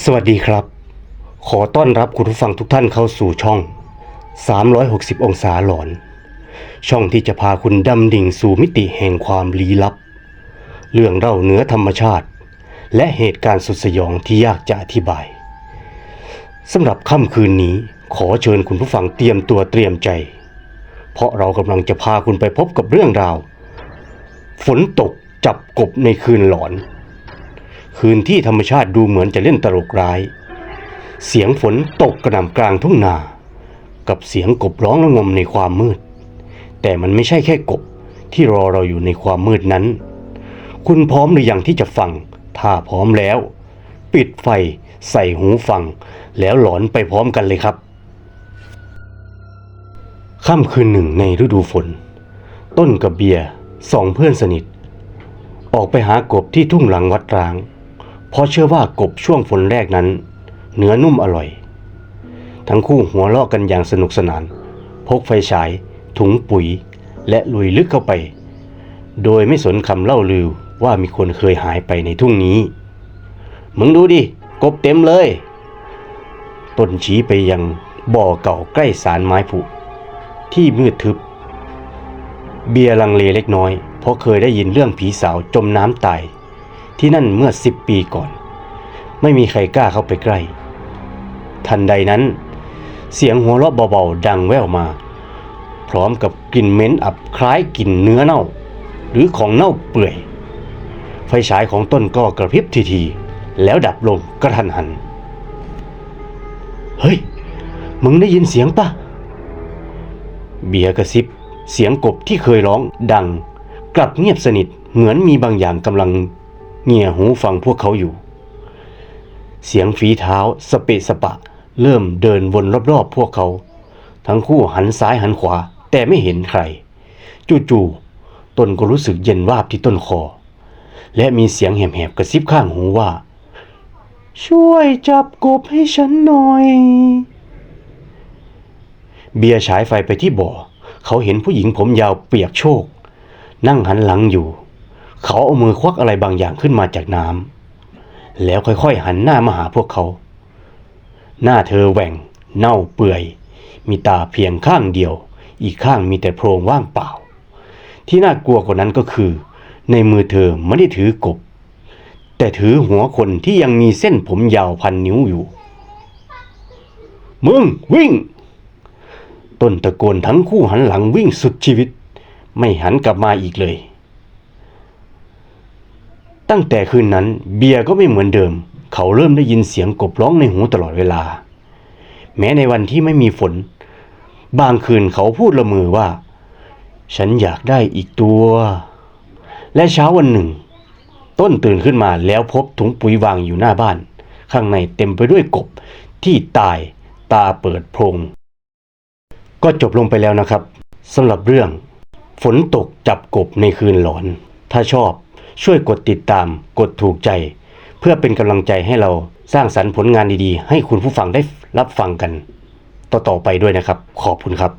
สวัสดีครับ ขอต้อนรับคุณผู้ฟังทุกท่านเข้าสู่ช่อง 360 องศาหลอน ช่องที่จะพาคุณดำดิ่งสู่มิติแห่งความลี้ลับ เรื่องเล่าเหนือธรรมชาติ และเหตุการณ์สุดสยองที่ยากจะอธิบายสำหรับค่ำคืนนี้ขอเชิญคุณผู้ฟังเตรียมตัวเตรียมใจ เพราะเรากำลังจะพาคุณไปพบกับเรื่องราว ฝนตกจับกบในคืนหลอน คืนที่ธรรมชาติดูเหมือนจะเล่นตลกร้าย เสียงฝนตกกระหน่ำกลางทุ่งนา กับเสียงกบร้องระงมในความมืด แต่มันไม่ใช่แค่กบที่รอเราอยู่ในความมืดนั้น คุณพร้อมหรือยังที่จะฟัง ถ้าพร้อมแล้ว ปิดไฟใส่หูฟัง แล้วหลอนไปพร้อมกันเลยครับ ค่ำคืนหนึ่งในฤดูฝน ต้นกับเบียร์สองเพื่อนสนิท ออกไปหากบที่ทุ่งหลังวัดร้าง เพราะเชื่อว่ากบช่วงฝนแรกนั้น เนื้อนุ่มอร่อย ทั้งคู่หัวเราะกันอย่างสนุกสนาน พกไฟฉาย ถุงปุ๋ย และลุยลึกเข้าไป โดยไม่สนคำเล่าลือว่ามีคนเคยหายไปในทุ่งนี้ มึงดูดิ กบเต็มเลย ต้นชี้ไปยังบ่อเก่าใกล้สารไม้ผุที่มืดทึบ เบียร์ลังเลเล็กน้อย เพราะเคยได้ยินเรื่องผีสาวจมน้ำตาย ที่นั่นเมื่อสิบปีก่อน ไม่มีใครกล้าเข้าไปใกล้ ทันใดนั้น เสียงหัวเราะเบาๆดังแว่วมา พร้อมกับกลิ่นเหม็นอับคล้ายกลิ่นเนื้อเน่า หรือของเน่าเปื่อย ไฟฉายของต้นก็กระพริบทีๆแล้วดับลงกระทันหัน เฮ้ย มึงได้ยินเสียงปะเบียร์กระซิบ เสียงกบที่เคยร้องดัง กลับเงียบสนิทเหมือนมีบางอย่างกำลัง เงี่ยหูฟังพวกเขาอยู่ เสียงฝีเท้าสเปะสปะ เริ่มเดินวนรอบๆพวกเขา ทั้งคู่หันซ้ายหันขวา แต่ไม่เห็นใคร จู่ๆตนก็รู้สึกเย็นวาบที่ต้นคอ และมีเสียงแหบๆกระซิบข้างหูว่า ช่วยจับกบให้ฉันหน่อย เบียร์ฉายไฟไปที่บ่อ เขาเห็นผู้หญิงผมยาวเปียกโชก นั่งหันหลังอยู่ เขาเอามือควักอะไรบางอย่างขึ้นมาจากน้ำแล้วค่อยๆหันหน้ามาหาพวกเขา หน้าเธอแหว่ง เน่าเปื่อย มีตาเพียงข้างเดียว อีกข้างมีแต่โพรงว่างเปล่า ที่น่ากลัวกว่านั้นก็คือ ในมือเธอไม่ได้ถือกบ แต่ถือหัวคนที่ยังมีเส้นผมยาวพันนิ้วอยู่ มึงวิ่ง ต้นตะโกนทั้งคู่หันหลังวิ่งสุดชีวิต ไม่หันกลับมาอีกเลย ตั้งแต่คืนนั้นเบียร์ก็ไม่เหมือนเดิม เขาเริ่มได้ยินเสียงกบร้องในหูตลอดเวลา แม้ในวันที่ไม่มีฝน บางคืนเขาพูดละเมือว่า ฉันอยากได้อีกตัว และเช้าวันหนึ่ง ต้นตื่นขึ้นมาแล้วพบถุงปุ๋ยวางอยู่หน้าบ้าน ข้างในเต็มไปด้วยกบที่ตายตาเปิดโพรงก็จบลงไปแล้วนะครับสำหรับเรื่อง ฝนตกจับกบในคืนหลอน ถ้าชอบ ช่วยกดติดตาม กดถูกใจ เพื่อเป็นกำลังใจให้เราสร้างสรรค์ผลงานดีๆ ให้คุณผู้ฟังได้รับฟังกัน ต่อๆไปด้วยนะครับ ขอบคุณครับ